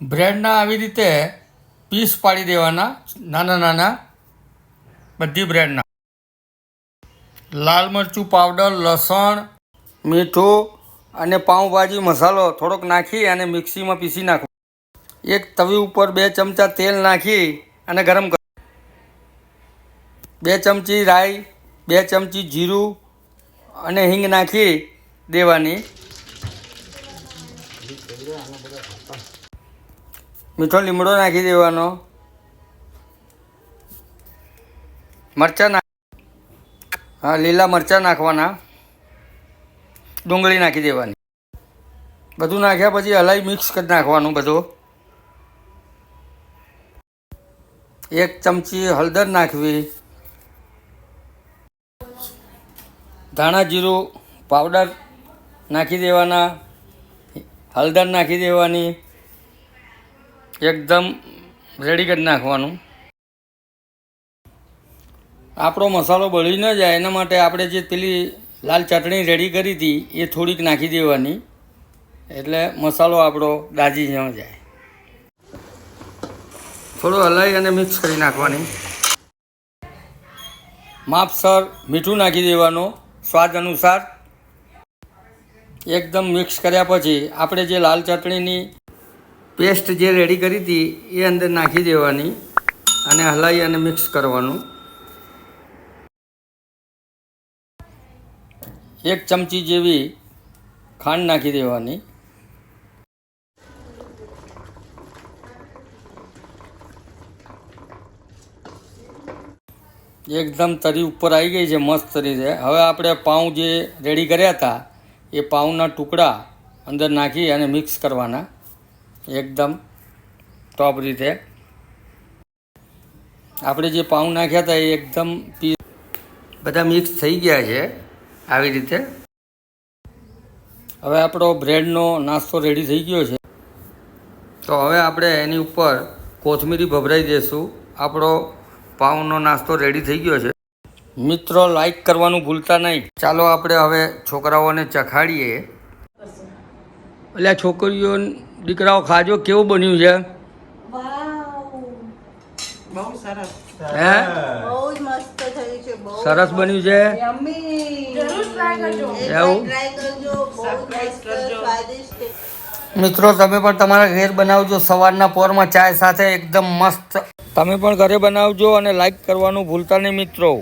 બ્રેડના આવી રીતે પીસ પાડી દેવાના, નાના નાના, બધી બ્રેડના. લાલ મરચું પાવડર, લસણ, મીઠું અને પાઉંભાજી મસાલો થોડોક નાખી અને મિક્સીમાં પીસી નાખો. એક તવી ઉપર બે ચમચા તેલ નાખી અને ગરમ કરો. બે ચમચી રાઈ, બે ચમચી જીરું અને હિંગ નાખી દેવાની. મીઠો લીમડો નાખી દેવાનો. મરચાં નાખ, હા, લીલા મરચાં નાખવાના. ડુંગળી નાખી દેવાની. બધું નાખ્યા પછી હલાઈ મિક્સ કરી નાખવાનું બધું. એક ચમચી હળદર નાખવી. ધાણા જીરું, પાવડર નાખી દેવાના. હળદર નાખી દેવાની. એકદમ રેડી કરી નાખવાનું. આપણો મસાલો બળી ન જાય એના માટે આપણે જે પેલી લાલ ચટણી રેડી કરી હતી, એ થોડીક નાખી દેવાની. એટલે મસાલો આપણો દાજી ન જાય. થોડો હલાઈ અને મિક્સ કરી નાખવાની. માપસર મીઠું નાખી દેવાનું, સ્વાદ અનુસાર. એકદમ મિક્સ કર્યા પછી આપણે જે લાલ ચટણીની પેસ્ટ જે રેડી કરી હતી, એ અંદર નાખી દેવાની અને હલાવી અને મિક્સ કરવાનું. એક ચમચી જેવી ખાંડ નાખી દેવાની. એકદમ તરી ઉપર આવી ગઈ છે, મસ્ત રીતે હવે આપણે પાઉં જે રેડી કર્યા હતા, એ પાઉંના ટુકડા અંદર નાખી અને મિક્સ કરવાના. એકદમ ટોપ રીતે. આપણે જે પાઉં નાખ્યા હતા એ એકદમ પી બધા મિક્સ થઈ ગયા છે આવી રીતે. હવે આપણો બ્રેડનો નાસ્તો રેડી થઈ ગયો છે. તો હવે આપણે એની ઉપર કોથમીરી ભભરાઈ દઈશું આપણો પાઉંનો નાસ્તો રેડી થઈ ગયો છે. મિત્રો લાઈક કરવાનું ભૂલતા નહીં. ચાલો આપણે હવે છોકરાઓને ચખાડીએ. એટલે છોકરીઓ દીકરાઓ ખાજો કેવું બન્યું છે? સરસ. હે? બહુ જ મસ્ત થયું છે બહુ સરસ બન્યું છે? મિત્રો તમે પણ તમારા ઘેર બનાવજો. સવારના પોરમાં ચાય સાથે એકદમ મસ્ત. તમે પણ ઘરે બનાવજો અને લાઈક કરવાનું ભૂલતા નહીં મિત્રો.